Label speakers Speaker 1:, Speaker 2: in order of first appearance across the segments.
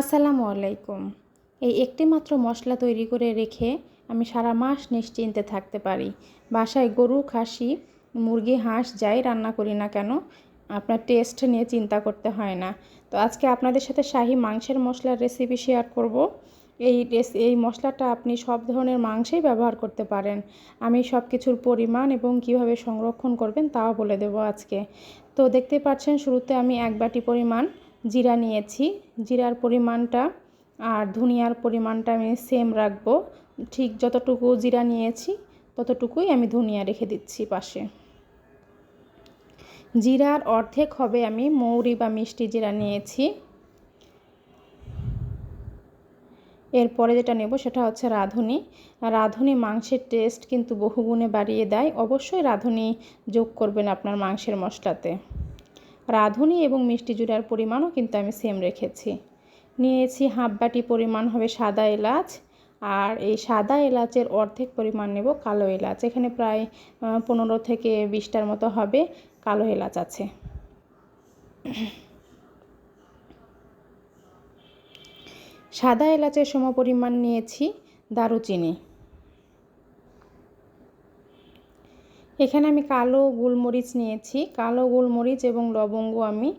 Speaker 1: আসসালামু আলাইকুম। এই একটি মাত্র মশলা তৈরি করে রেখে আমি সারা মাস নিশ্চিন্তে থাকতে পারি। বাসায় গরু, খাসি, মুরগি, হাঁস যাই রান্না করি না কেন, আপনার টেস্ট নিয়ে চিন্তা করতে হয় না। তো আজকে আপনাদের সাথে শাহি মাংসের মশলার রেসিপি শেয়ার করব। এই এই মশলাটা আপনি সব ধরনের মাংসেই ব্যবহার করতে পারেন। আমি সব কিছুর পরিমাণ এবং কীভাবে সংরক্ষণ করবেন তাও বলে দেব আজকে। তো দেখতে পাচ্ছেন, শুরুতে আমি এক বাটি পরিমাণ জিরা নিয়েছি। জিরার পরিমাণটা আর ধনিয়ার পরিমাণটা আমি সেম রাখব। ঠিক যতটুকু জিরা নিয়েছি, ততটুকুই আমি ধনিয়া রেখে দিচ্ছি পাশে। জিরার অর্ধেক হবে আমি মৌরি বা মিষ্টি জিরা নিয়েছি। এরপরে যেটা নেব সেটা হচ্ছে রাঁধুনি। রাঁধুনি মাংসের টেস্ট কিন্তু বহুগুণে বাড়িয়ে দেয়। অবশ্যই রাঁধুনি যোগ করবেন আপনার মাংসের মশলাতে। রাঁধুনি এবং মিষ্টি জুড়ার পরিমাণও কিন্তু আমি সেম রেখেছি। নিয়েছি হাফ বাটি পরিমাণ হবে সাদা এলাচ আর এই সাদা এলাচের অর্ধেক পরিমাণ নেব কালো এলাচ। এখানে প্রায় পনেরো থেকে বিশটার মতো হবে কালো এলাচ আছে। সাদা এলাচের সম পরিমাণ নিয়েছি দারুচিনি। এখানে আমি কালো গোলমরিচ নিয়েছি। কালো গোলমরিচ এবং লবঙ্গ আমি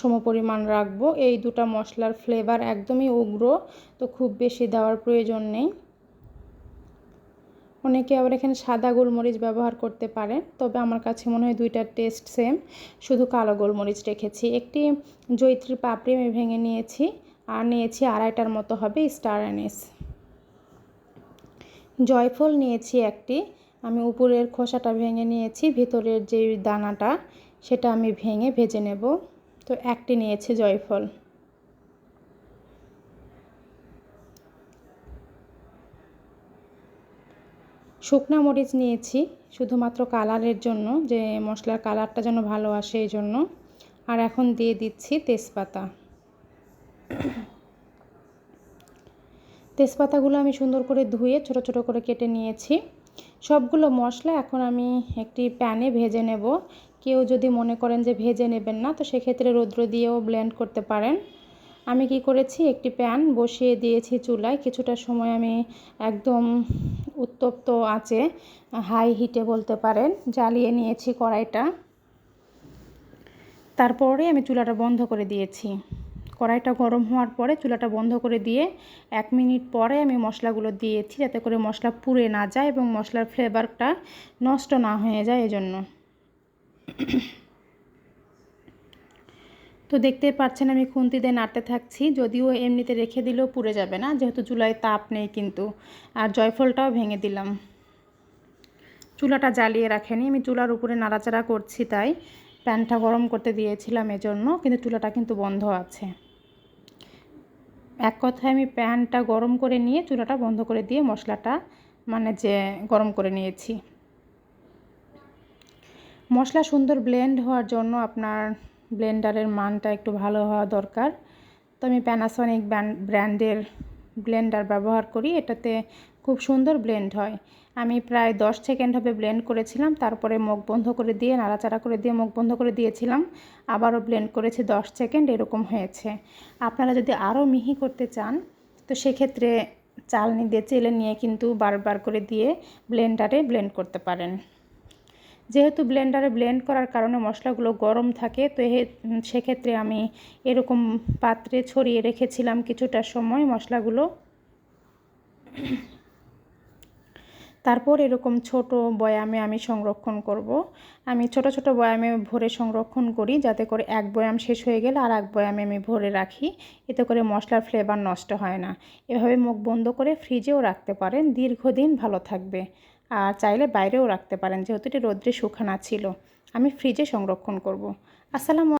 Speaker 1: সমপরিমাণ রাখব। এই দুটা মশলার ফ্লেভার একদমই উগ্র, তো খুব বেশি দেওয়ার প্রয়োজন নেই। অনেকে আবার এখানে সাদা গোলমরিচ ব্যবহার করতে পারেন, তবে আমার কাছে মনে হয় দুইটার টেস্ট সেম শুধু কালো গোলমরিচ রেখেছি। একটি জৈত্রীর পাপড়ি আমি ভেঙে নিয়েছি, আর নিয়েছি আড়াইটার মতো হবে স্টার অ্যানিস জয়ফল নিয়েছি একটি আমি উপরের খোসাটা ভেঙে নিয়েছি, ভেতরের যে দানাটা সেটা আমি ভেঙে ভেজে নেব। তো একটি নিয়েছি জয়ফল। শুকনা মরিচ নিয়েছি, শুধুমাত্র কালারের জন্য, যে মশলার কালারটা যেন ভালো আসে এই জন্য। আর এখন দিয়ে দিচ্ছি তেজপাতা। তেজপাতাগুলো আমি সুন্দর করে ধুয়ে ছোট ছোট করে কেটে নিয়েছি। সবগুলো মশলা এখন আমি একটি প্যানে ভেজে নেব। কেউ যদি মনে করেন যে ভেজে নেবেন না, তো সেক্ষেত্রে রৌদ্র দিয়েও ব্লেন্ড করতে পারেন। আমি কি করেছি? একটি প্যান বসিয়ে দিয়েছি চুলায়। কিছুটা সময় আমি একদম উত্তপ্ত আছে হাই হিটে বলতে পারেন, জ্বালিয়ে নিয়েছি কড়াইটা। তারপরে আমি চুলাটা বন্ধ করে দিয়েছি। কড়াইটা গরম হওয়ার পরে চুলাটা বন্ধ করে দিয়ে এক মিনিট পরে আমি মশলাগুলো দিয়েছি যাতে করে মশলা পুড়ে না যায় এবং মশলার ফ্লেভারটা নষ্ট না হয়ে যায় এজন্য। তো দেখতে পাচ্ছেন আমি খুন্তি দিয়ে নাড়তে থাকছি, যদিও এমনিতে রেখে দিলেও পুড়ে যাবে না, যেহেতু চুলায় তাপ নেই কিন্তু। আর জয়ফলটাও ভেঙে দিলাম। চুলাটা জ্বালিয়ে রাখেনি, আমি চুলার উপরে নাড়াচাড়া করছি তাই। প্যানটা গরম করতে দিয়েছিলাম এজন্য, কিন্তু চুলাটা কিন্তু বন্ধ আছে। এক কথায় আমি প্যানটা গরম করে নিয়ে চুলাটা বন্ধ করে দিয়ে মশলাটা মানে যে গরম করে নিয়েছি। মশলা সুন্দর ব্লেন্ড হওয়ার জন্য আপনার ব্লেন্ডারের মানটা একটু ভালো হওয়া দরকার। তো আমি প্যানাসনিক ব্র্যান্ডের ব্লেন্ডার ব্যবহার করি। এটাতে খুব সুন্দর ব্লেন্ড হয়। আমি প্রায় দশ সেকেন্ড হবে ব্লেন্ড করেছিলাম, তারপরে মুখ বন্ধ করে দিয়ে, নাড়াচাড়া করে দিয়ে মুখ বন্ধ করে দিয়েছিলাম। আবারও ব্লেন্ড করেছি দশ সেকেন্ড এরকম হয়েছে। আপনারা যদি আরও মিহি করতে চান, তো সেক্ষেত্রে চালনি দিয়ে, চেলে নিয়ে কিন্তু বারবার করে দিয়ে ব্লেন্ডারে ব্লেন্ড করতে পারেন। যেহেতু ব্লেন্ডারে ব্লেন্ড করার কারণে মশলাগুলো গরম থাকে, তো সেক্ষেত্রে আমি এরকম পাত্রে ছড়িয়ে রেখেছিলাম কিছুটা সময় মশলাগুলো। তারপর এরকম ছোট বয়ামে আমি সংরক্ষণ করব। আমি ছোট ছোট বয়ামে ভরে সংরক্ষণ করি যাতে করে এক বয়াম শেষ হয়ে গেলে আর এক বয়ামে আমি ভরে রাখি। এতে করে মশলার ফ্লেভার নষ্ট হয় না। এভাবে মুখ বন্ধ করে ফ্রিজেও রাখতে পারেন। দীর্ঘদিন ভালো থাকবে। আর চাইলে বাইরেও রাখতে পারেন। যেহেতু এটি রোদ্রে শুকানা ছিল। আমি ফ্রিজে সংরক্ষণ করব। আসসালামু